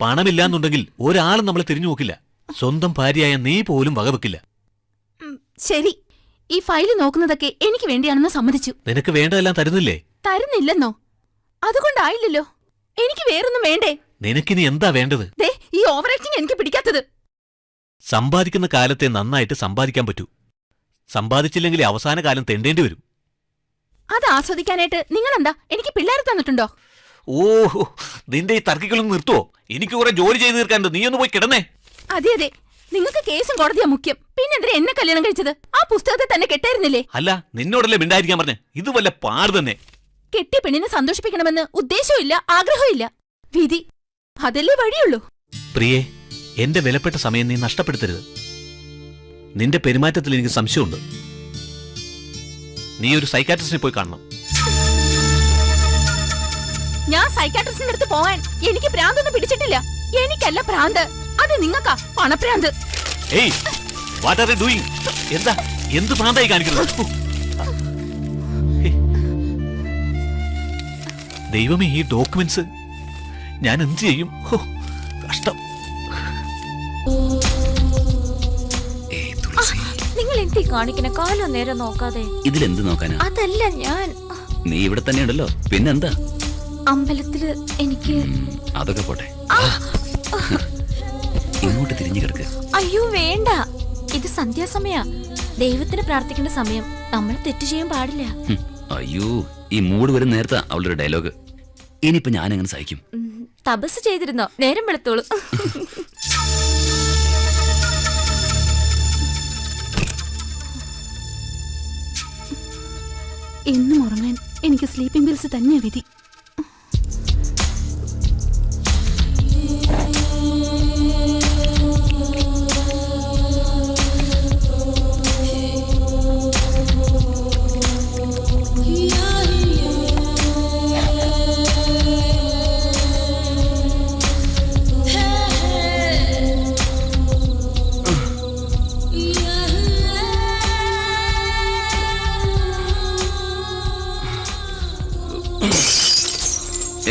പണമില്ലാന്നുണ്ടെങ്കിൽ ഒരാളും നമ്മളെ തിരിഞ്ഞു നോക്കില്ല. സ്വന്തം ഭാര്യയായ നീ പോലും വകവെക്കില്ല. ശരി. ഈ ഫയൽ നോക്കുന്നതൊക്കെ എനിക്ക് വേണ്ടിയാണെന്ന് സമ്മതിച്ചു. നിനക്ക് വേണ്ടതെല്ലാം തരുന്നില്ലേ? തരുന്നില്ലെന്നോ? അതുകൊണ്ടായില്ലല്ലോ. എനിക്ക് വേറൊന്നും വേണ്ടേ? നിനക്കിനി എന്താ വേണ്ടത്? ദേ ഈ ഓവർ ആക്ടിങ് എനിക്ക് പിടിക്കാത്തത്. സമ്പാദിക്കുന്ന കാലത്തെ നന്നായിട്ട് സമ്പാദിക്കാൻ പറ്റൂ. സമ്പാദിച്ചില്ലെങ്കിൽ അവസാന കാലം തെണ്ടേണ്ടി വരും. അത് ആസ്വദിക്കാനായിട്ട് നിങ്ങളെന്താ? എനിക്ക് പിള്ളേരെ തന്നിട്ടുണ്ടോ? ഓഹോ നിന്റെ ഈ തർക്കികളൊന്നും നിർത്തുവോ എനിക്ക് കുറെ ജോലി ചെയ്ത് തീർക്കാനുണ്ട്. നീ ഒന്ന് പോയി കിടന്നേ. അതെ അതെ. നിങ്ങൾക്ക് കേസും കോടതിയാ മുഖ്യം. പിന്നെന്തിനാ എന്നെ കല്യാണം കഴിച്ചത്? ആ പുസ്തകത്തെ തന്നെ കെട്ടായിരുന്നില്ലേ? അല്ല നിന്നോടല്ലേ മിണ്ടായിരിക്കാൻ പറഞ്ഞേ. ഇത് വല്ല പാട് തന്നെ. കെട്ടിയ പെണ്ണിനെ സന്തോഷിപ്പിക്കണമെന്ന് ഉദ്ദേശവും ആഗ്രഹവും ഇല്ല വിധി അതല്ലേ വഴിയുള്ളൂ? പ്രിയേ എന്റെ വിലപ്പെട്ട സമയം നീ നഷ്ടപ്പെടുത്തരുത്. നിന്റെ പെരുമാറ്റത്തിൽ എനിക്ക് സംശയമുണ്ട്. നീ ഒരു സൈക്കാട്രിസ്റ്റിനെ പോയി കാണണം. സൈക്കാട്രിസ്റ്റിന്റെ അടുത്ത് പോകാൻ എനിക്ക് ഭ്രാന്തൊന്നും പിടിച്ചിട്ടില്ല. എനിക്കല്ല ഭ്രാന്ത്. അത് നിങ്ങൾക്കാ പണഭ്രാന്ത്. ഏയ് വാട്ട് ആർ ഡൂയിങ് എന്താ എന്ത് ഭ്രാന്തായി കാണിക്കുന്നത്? ദൈവമേ ഈ ഡോക്യുമെന്റ്സ് ഞാൻ എന്ത് ചെയ്യും? ഹോ, കഷ്ടം. നിങ്ങൾ എന്തി കാണിക്കണ കാലോ നേരം നോക്കാതെ. ഇതിലെന്ത് നോക്കാനാ? അതല്ല ഞാൻ. നീ ഇവിടെ തന്നെ ഉണ്ടല്ലോ പിന്നെന്താ? അമ്പലത്തിൽ എനിക്ക് അതൊക്കെ പോട്ടെ. ഇങ്ങോട്ട് തിരിഞ്ഞു കിടക്ക്. അയ്യോ വേണ്ട. ഇത് സന്ധ്യാസമയ. ദൈവത്തിന് പ്രാർത്ഥിക്കേണ്ട സമയം. നമ്മൾ തെറ്റ് ചെയ്യാൻ പാടില്ല. അയ്യോ ഈ മൂഡ് വരും നേരത്തെ അവളുടെ ഡയലോഗ്. ഇനിയിപ്പോ ഞാൻ എങ്ങനെ സഹിക്കും തപസ് ചെയ്തിരുന്നോ? നേരം വെളുത്തോളൂ. എന്നും ഉറങ്ങാൻ എനിക്ക് സ്ലീപ്പിംഗ് പിൽസ് തന്നെയാ വിധി.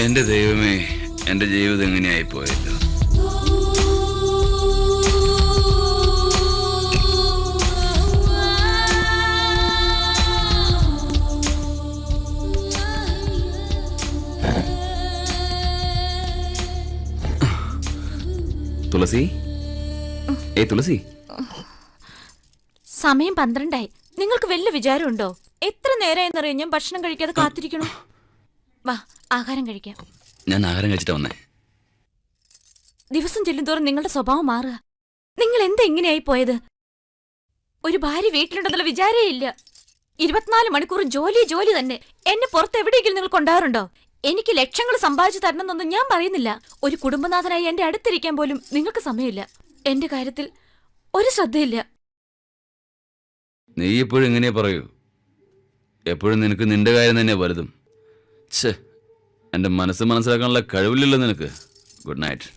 എന്റെ ദൈവമേ എന്റെ ജീവിതം എങ്ങനെയായി പോയല്ലോ തുളസി? ഏ തുളസി. സമയം പന്ത്രണ്ടായി. നിങ്ങൾക്ക് വലിയ വിചാരമുണ്ടോ? എത്ര നേരമായെന്നറിയാം ഞാൻ ഭക്ഷണം കഴിക്കാതെ കാത്തിരിക്കണോ? വാ. ആഹാരം കഴിക്കാം. ഞാൻ ആഹാരം കഴിച്ചിട്ട് വന്നേ. ദിവസം ചെല്ലുന്തോറും നിങ്ങളുടെ സ്വഭാവം മാറുക. നിങ്ങൾ എന്താ ഇങ്ങനെയായി പോയത്? ഒരു ഭാര്യ വീട്ടിലുണ്ടെന്നുള്ള വിചാരേ ഇല്ല. ഇരുപത്തിനാല് മണിക്കൂർ ജോലി ജോലി തന്നെ. എന്നെ പുറത്ത് എവിടെയെങ്കിലും നിങ്ങൾ കൊണ്ടാറുണ്ടോ എനിക്ക് ലക്ഷങ്ങൾ സമ്പാദിച്ചു തരണമെന്നൊന്നും ഞാൻ പറയുന്നില്ല. ഒരു കുടുംബനാഥനായി എന്റെ അടുത്തിരിക്കാൻ പോലും നിങ്ങൾക്ക് സമയമില്ല. എന്റെ കാര്യത്തിൽ ഒരു ശ്രദ്ധയില്ല. നീ എപ്പോഴും ഇങ്ങനെ പറയൂ. എപ്പോഴും നിനക്ക് നിന്റെ കാര്യം തന്നെ വലുതും. ഛേ. എന്റെ മനസ്സ് മനസ്സിലാക്കാനുള്ള കഴിവില്ലല്ലോ നിനക്ക്. Good night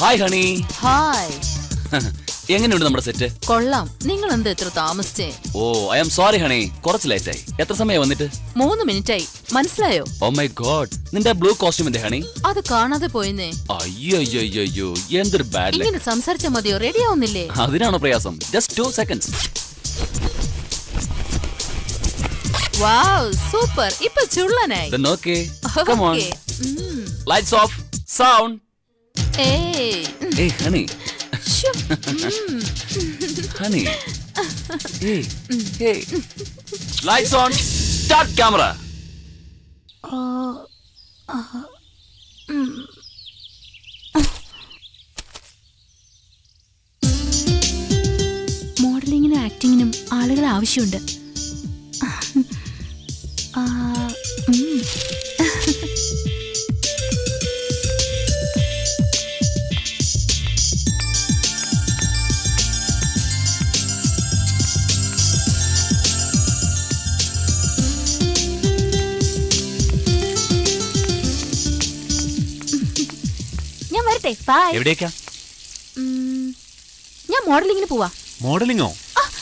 hi honey hi എങ്ങനെയുണ്ട് നമ്മുടെ സെറ്റ് കൊള്ളാം. നിങ്ങൾ എന്താ ഇത്ര താമസിച്ചേ? Oh I'm sorry honey കുറച്ച് ലേറ്റ് ആയി. എത്ര സമയം വന്നിട്ട്? മൂന്ന് മിനിറ്റ് ആയി മനസ്സിലായോ? ഓ മൈ ഗോഡ് നിന്റെ ബ്ലൂ കോസ്റ്റ്യൂമിന്റെ ഹണി അത് കാണാതെ പോയിന്നേ. അയ്യോ എന്തൊരു ബാഡ് ഇങ്ങനെ സംസാരിച്ചാ മതിയോ? റെഡി ആവുന്നില്ലേ? അതിനാണോ പ്രയാസം? Just two seconds wow super ഇപ്പൊ ചുള്ളനായി. Okay come come on. ഓഫ് ഉം. ഏയ് hey honey ശ്ശോ. honey hey hey lights on start camera മോഡലിങ്ങിനും ആക്ടിങ്ങിനും ആളുകളെ ആവശ്യമുണ്ട് പോട്ടെ ബൈ എവിടേക്കാ? ഞാൻ മോഡലിങ്ങിന് പോവാ. മോഡലിങ്ങോ?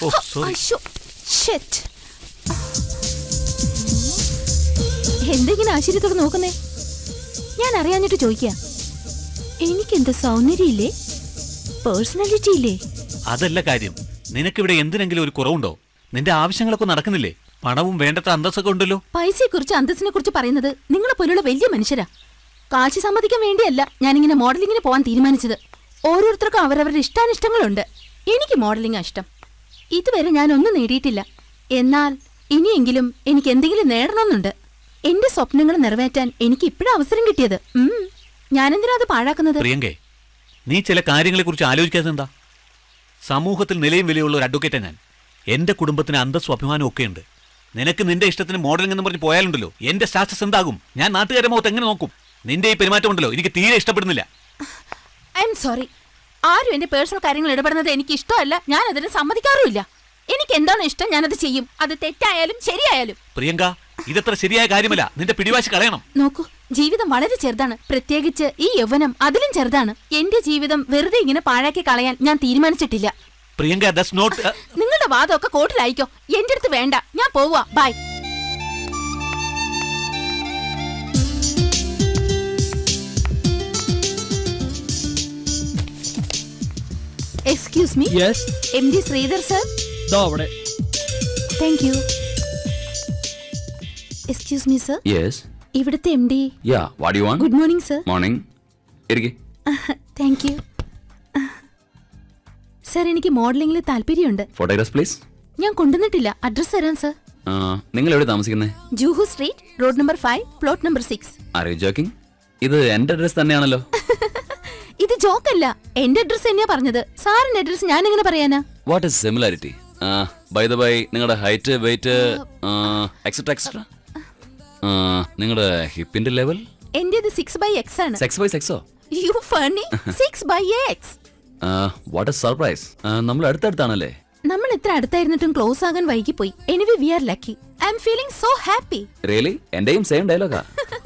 Oh sorry. എന്തെങ്കിലും ആശ്ചര്യത്തോടെ നോക്കുന്നേ? ഞാൻ അറിയാഞ്ഞിട്ട് ചോദിക്കുക എനിക്കെന്താ സൗന്ദര്യമില്ലേ? പേഴ്സണാലിറ്റി ഇല്ലേ? അതല്ല കാര്യം. നിനക്കിവിടെ എന്തിനെങ്കിലും ഒരു കുറവുണ്ടോ? നിന്റെ ആവശ്യങ്ങളൊക്കെ നടക്കുന്നില്ലേ? പണവും വേണ്ടത്ര അന്തസ്സൊക്കെ ഉണ്ടല്ലോ. പൈസയെ കുറിച്ച് അന്തസ്സിനെ കുറിച്ച് പറയുന്നത് നിങ്ങളെ പോലുള്ള വലിയ മനുഷ്യരാ. കാശ് സമ്മതിക്കാൻ വേണ്ടിയല്ല ഞാനിങ്ങനെ മോഡലിങ്ങിന് പോകാൻ തീരുമാനിച്ചത്. ഓരോരുത്തർക്കും അവരവരുടെ ഇഷ്ടാനിഷ്ടങ്ങളുണ്ട്. എനിക്ക് മോഡലിംഗ് ഇഷ്ടം. ഇതുവരെ ഞാൻ ഒന്നും നേടിയിട്ടില്ല. എന്നാൽ ഇനിയെങ്കിലും എനിക്ക് എന്തെങ്കിലും നേടണമെന്നുണ്ട്. എന്റെ സ്വപ്നങ്ങൾ നിറവേറ്റാൻ എനിക്ക് ഇപ്പോഴും അവസരം കിട്ടിയത്. ഞാനെന്തിനാ അത് പാഴാക്കുന്നത്? പ്രിയങ്കേ നീ ചില കാര്യങ്ങളെ കുറിച്ച് ആലോചിക്കാതെ എന്താ? സമൂഹത്തിൽ നിലയും വിലയുള്ള ഒരു അഡ്വക്കേറ്റാ ഞാൻ. എന്റെ കുടുംബത്തിന് അന്തസ്സും അഭിമാനവും ഒക്കെ ഉണ്ട് നിനക്ക് നിന്റെ ഇഷ്ടത്തിന് മോഡലിംഗ് എന്ന് പറഞ്ഞ് പോയാലുണ്ടല്ലോ. എന്റെ സ്റ്റാറ്റസ് എന്താകും? ഞാൻ നാട്ടുകാരെ മുഖത്ത് എങ്ങനെ നോക്കും? നിന്റെ ഈ പെരുമാറ്റം ഉണ്ടല്ലോ. എനിക്ക് തീരെ ഇഷ്ടപ്പെടുന്നില്ല. I'm sorry. ആരും എന്റെ പേഴ്സണൽ കാര്യങ്ങൾ ഇടപെടുന്നത് എനിക്ക് ഇഷ്ടമല്ല. ഞാൻ അതിന് സമ്മതിക്കാറുമില്ല. എനിക്ക് എന്താണോ ഇഷ്ടം? ഞാനത് ചെയ്യും. അത് തെറ്റായാലും ശരിയായാലും. പ്രിയങ്ക ഇതത്ര ശരിയായ കാര്യമല്ല. നിന്റെ പിടിവാശി കളയണം. നോക്കൂ ജീവിതം വളരെ ചെറുതാണ്. പ്രത്യേകിച്ച് ഈ യൗവനം അതിലും ചെറുതാണ്. എന്റെ ജീവിതം വെറുതെ ഇങ്ങനെ പാഴാക്കി കളയാൻ ഞാൻ തീരുമാനിച്ചിട്ടില്ല. പ്രിയങ്ക ദസ് നോട്ട് നിങ്ങളുടെ വാദമൊക്കെ കോർട്ടിലായിക്കോ എന്റെ അടുത്ത് വേണ്ട. ഞാൻ പോവാ bye excuse me yes M D Sreedhar sir ദോ അവിടെ. Thank you excuse me sir yes ഇവിടുത്തെ M D yeah what you want good morning sir morning ഇരിക്കെ. താങ്ക് യു സർ എനിക്ക് മോഡലിംഗിൽ താല്പര്യമുണ്ട്. ഫോട്ടോഗ്രാഫ് പ്ലീസ് ഞാൻ കൊണ്ടുവന്നിട്ടില്ല. അഡ്രസ് തരാം സർ നിങ്ങൾ എവിടെ താമസിക്കുന്നത് Juhu street road number five plot number six are you joking ഇത് എന്റെ അഡ്രസ് തന്നെയാണല്ലോ. ഇത് ജോക്കല്ല. എന്റെ അഡ്രസ് തന്നെയാ പറഞ്ഞത്. സാറിന്റെ അഡ്രസ് ഞാൻ എങ്ങനെ പറയാനാ what is similarity by the by നിങ്ങളുടെ ഹൈറ്റ് വെയിറ്റ് എക്സെട്ര എക്സെട്ര നിങ്ങളുടെ ഹിപ്പിന്റെ ലെവൽ എന്റേത് സിക്സ് ബൈ എക്സ് ആണ്. Sex by സെക്സോ you funny six by X what a surprise നമ്മൾ അടുത്തടുത്താണല്ലേ? നമ്മൾ ഇത്ര അടുത്തായിരുന്നിട്ടും ക്ലോസ് ആകാൻ വൈകിപ്പോയി. Anyway we are lucky I'm feeling so happy really എന്റെയും സെയിം ഡയലോഗാ